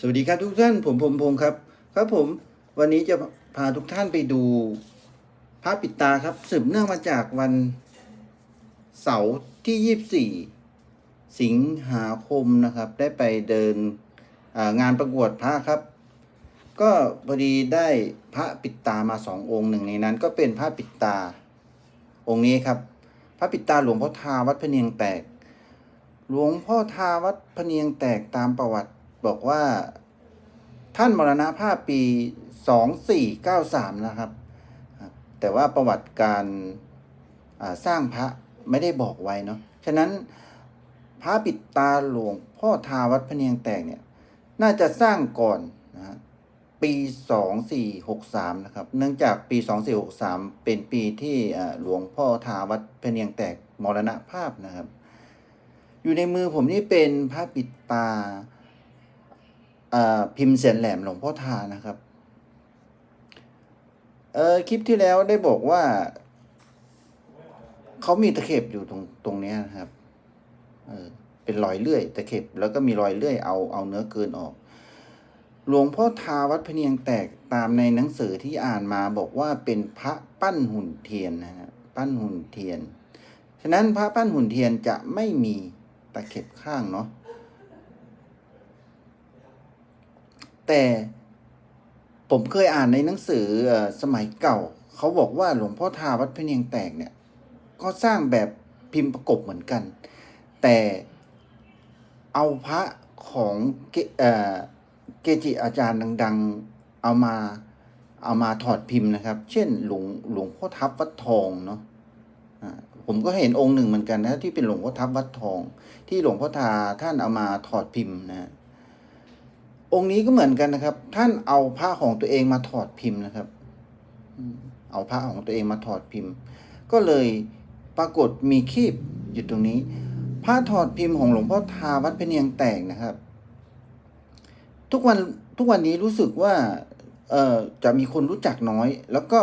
สวัสดีครับทุกท่านผมผมพงศ์ครับ ครับผมวันนี้จะพาทุกท่านไปดูพระปิดตาครับสืบเนื่องมาจากวันเสาร์ที่ 24 สิงหาคมนะครับ ได้ไปเดินงานประกวดพระครับ ก็พอดีได้พระปิดตามาสององค์หนึ่งในนั้น ก็เป็นพระปิดตาองค์นี้ครับ พระปิดตาหลวงพ่อทาวัดพะเนียงแตก หลวงพ่อทาวัดพะเนียงแตกตามประวัติ บอกว่า ท่านมรณภาพปี 2493 นะครับครับ แต่ว่าประวัติการสร้างพระไม่ได้บอกไว้เนาะ ฉะนั้นพระปิดตาหลวงพ่อทาวัดพะเนียงแตกเนี่ย น่าจะสร้างก่อนนะปี 2463 นะครับ เนื่องจากปี 2463 เป็นปีที่หลวงพ่อทาวัดพะเนียงแตกมรณภาพนะครับ อยู่ในมือผมนี่เป็นพระปิดตา พิมพ์เสียนแหลมหลวงพ่อทานะครับเออคลิปที่แล้วได้บอกว่า เขามีตะเข็บอยู่ตรงตรงนี้นะครับเออเป็นรอยเลื่อยตะเข็บแล้วก็มีรอยเลื่อยเอาเอาเนื้อเกินออก หลวงพ่อทาวัดพเนียงแตกตามในหนังสือที่อ่านมาบอกว่าเป็นพระปั้นหุ่นเทียนนะฮะปั้นหุ่นเทียน ฉะนั้นพระปั้นหุ่นเทียนจะไม่มีตะเข็บข้างเนาะ แต่ผมเคยอ่านในหนังสือสมัยเก่า เขาบอกว่าหลวงพ่อทาวัดพเนียงแตกเนี่ย ก็สร้างแบบพิมพ์ประกบเหมือนกัน แต่เอาพระของเกเเกจิอาจารย์ดัง ๆ เอามาเอามาถอดพิมพ์นะครับ เช่นหลวงหลวงพ่อทับวัดทองเนาะผมก็เห็นองค์หนึ่งเหมือนกันนะที่เป็นหลวงพ่อทับวัดทอง ที่หลวงพ่อทาท่านเอามาถอดพิมพ์นะ องค์นี้ก็เหมือนกันนะครับ ท่านเอาผ้าของตัวเองมาถอดพิมพ์นะครับเอาผ้าของตัวเองมาถอดพิมพ์ ก็เลยปรากฏมีคีบอยู่ตรงนี้ ผ้าถอดพิมพ์ของหลวงพ่อทาวัดพเนียงแตกนะครับ ทุกวันทุกวันนี้รู้สึกว่าเอ่อจะมีคนรู้จักน้อย แล้วก็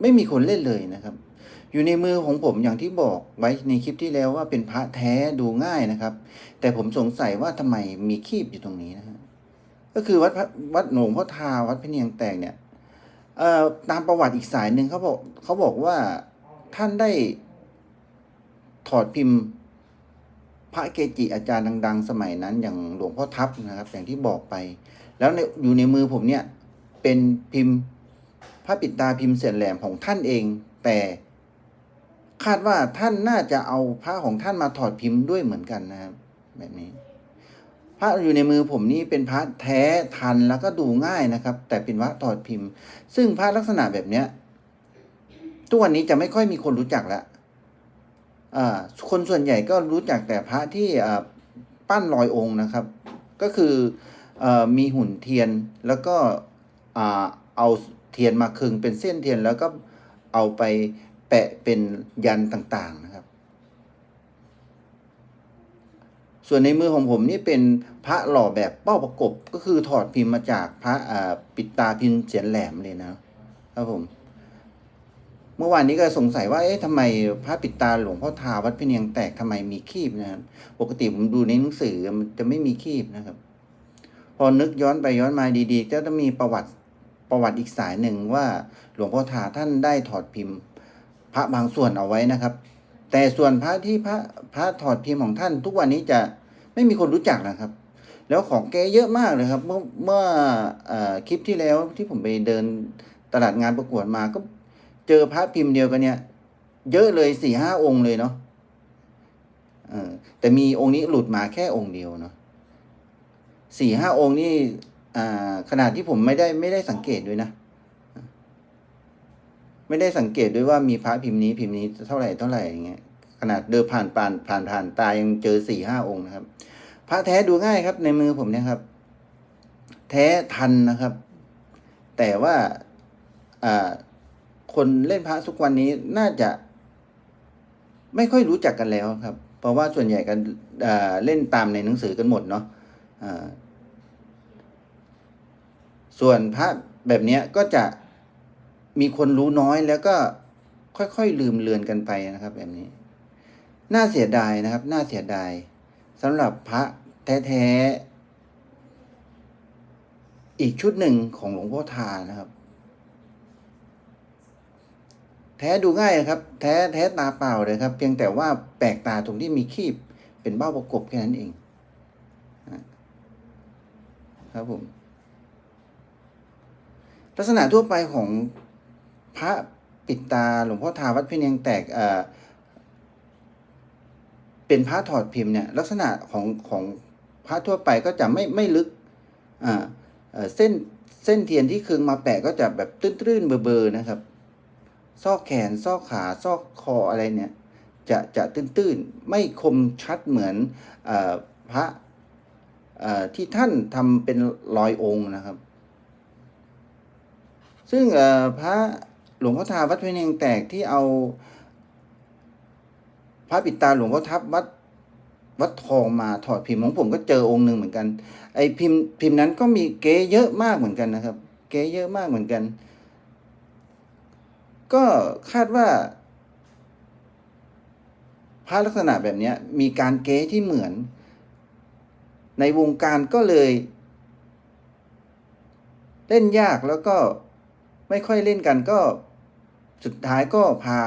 ไม่มีคนเล่นเลยนะครับ อยู่ในมือของผมอย่างที่บอกไว้ในคลิปที่แล้วว่าเป็นพระแท้ดูง่ายนะครับ แต่ผมสงสัยว่าทำไมมีคีบอยู่ตรงนี้นะฮะ ก็คือวัดพระวัดหลวงพ่อทาวัดพะเนียงแตกเนี่ยเอ่อตามประวัติอีกสายหนึ่งเขาบอกเขาบอกว่าท่านได้ถอดพิมพ์ พระเกจิอาจารย์ดัง ๆ สมัยนั้น อย่างหลวงพ่อทับนะครับ อย่างที่บอกไป แล้วในอยู่ในมือผมเนี่ย เป็นพิมพ์พระปิดตาพิมพ์เสียนแหลมของท่านเอง แต่คาดว่าท่านน่าจะเอาพระของท่านมาถอดพิมพ์ด้วยเหมือนกันนะครับ แบบนี้ ระอยู่ในมือผมนี่เป็นพระแท้ทันแล้วก็ดูง่ายนะครับ แต่เป็นพระถอดพิมพ์ ซึ่งพระลักษณะแบบเนี้ยทุกวันนี้จะไม่ค่อยมีคนรู้จักแล้วคนส่วนใหญ่ก็รู้จักแต่พระที่ปั้นลอยองค์นะครับ ก็คืออมีหุ่นเทียนแล้วก็เอาเทียนมาคึงเป็นเส้นเทียนแล้วก็เอาไปแปะเป็นยันต่างๆนะครับ ส่วนในมือของผมนี่เป็นพระหล่อแบบเป้าประกบก็คือถอดพิมพ์มาจากพระปิดตาพิมพ์เสียนแหลมเลยนะครับผม เมื่อวานนี้ก็สงสัยว่าเอ๊ะทำไมพระปิดตาหลวงพ่อทาวัดพะเนียงแตกทำไมมีคีบนะครับปกติผมดูในหนังสือมันจะไม่มีคีบนะครับ พอนึกย้อนไปย้อนมาดีๆก็จะมีประวัติประวัติอีกสายหนึ่งว่าหลวงพ่อทาท่านได้ถอดพิมพ์ พระบางส่วนเอาไว้นะครับ แต่ส่วนพระที่พระพระถอดพิมพ์ของท่านทุกวันนี้จะ ไม่มีคนรู้จักนะครับ แล้วของแกเยอะมากเลยครับ เมื่อเมื่ออคลิปที่แล้วที่ผมไปเดินตลาดงานประกวดมาก็เจอพระพิมพ์เดียวกันเนี่ย เยอะเลยสี่ห้าองค์เลยเนาะแต่มีองค์นี้หลุดมาแค่องค์เดียวเนาะสี่ห้าองค์นี่ขนาดที่ผมไม่ได้ไม่ได้สังเกตด้วยนะ ไม่ได้สังเกตด้วยว่ามีพระพิมพ์นี้พิมพ์นี้เท่าไหร่เท่าไหร่อย่างเงี้ย ขนาดเดินผ่านผ่านผ่านผ่านตายังเจอสี่ห้าองค์นะครับ พระแท้ดูง่ายครับ ในมือผมเนี่ยครับ แท้ทันนะครับ แต่ว่าอ่าคนเล่นพระทุกวันนี้น่าจะ ไม่ค่อยรู้จักกันแล้วครับ เพราะว่าส่วนใหญ่กันเล่นตามในหนังสือกันหมดเนาะอ่าส่วนพระแบบเนี้ยก็จะมีคนรู้น้อยแล้วก็ค่อยๆลืมเลือนกันไปนะครับ แบบนี้ น่าเสียดายนะครับ น่าเสียดายสำหรับพระแท้ๆ อีกชุดหนึ่งของหลวงพ่อทานะครับ แท้ดูง่ายนะครับ แท้แท้ตาเปล่าเลยครับ เพียงแต่ว่าแปลกตาตรงที่มีคีบเป็นเบ้าประกบแค่นั้นเองครับผม ลักษณะทั่วไปของพระปิดตาหลวงพ่อทาวัดเพียงยงแตกเอ่อ เป็นพระถอดพิมพ์เนี่ยลักษณะของของพระทั่วไปก็จะไม่ไม่ลึกอ่าเส้นเส้นเทียนที่คึงมาแปะก็จะแบบตื้นๆเบอร์ๆนะครับ ซอกแขนซอกขาซอกคออะไรเนี่ย จะจะตื้นๆ ไม่คมชัดเหมือนอพระที่ท่านทำเป็นรอยองค์นะครับ ซึ่งพระหลวงพ่อทาวัดเพนเองแตกที่เอา ระปิดตาหลวงพ่อทับวัดวัดทองมาถอดพิมพ์ของผมก็เจอองค์หนึ่งเหมือนกัน ไอพิมพ์พิมพ์นั้นก็มีเก๊เยอะมากเหมือนกันนะครับ เก๊เยอะมากเหมือนกัน ก็คาดว่าพระลักษณะแบบนี้มีการเก๊ที่เหมือน ในวงการก็เลย เล่นยากแล้วก็ไม่ค่อยเล่นกันก็สุดท้ายก็พา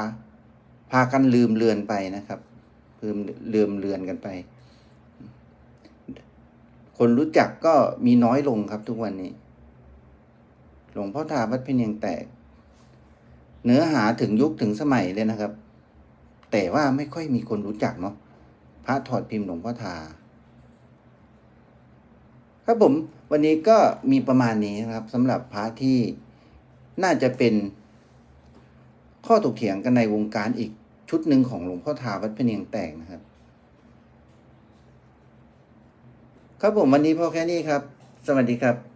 พากันลืมเลือนไปนะครับลืมลืมเลือนกันไป คนรู้จักก็มีน้อยลงครับทุกวันนี้ หลวงพ่อทาวัดเพียงแตก เนื้อหาถึงยุคถึงสมัยเลยนะครับ แต่ว่าไม่ค่อยมีคนรู้จักเนาะพระถอดพิมพ์หลวงพ่อทาครับผมวันนี้ก็มีประมาณนี้นะครับสำหรับพระที่น่าจะเป็น ข้อถกเถียงกันในวงการอีกชุดหนึ่งของหลวงพ่อทาวัดพเนียงแตกนะครับ ครับผมวันนี้พอแค่นี้ครับ สวัสดีครับ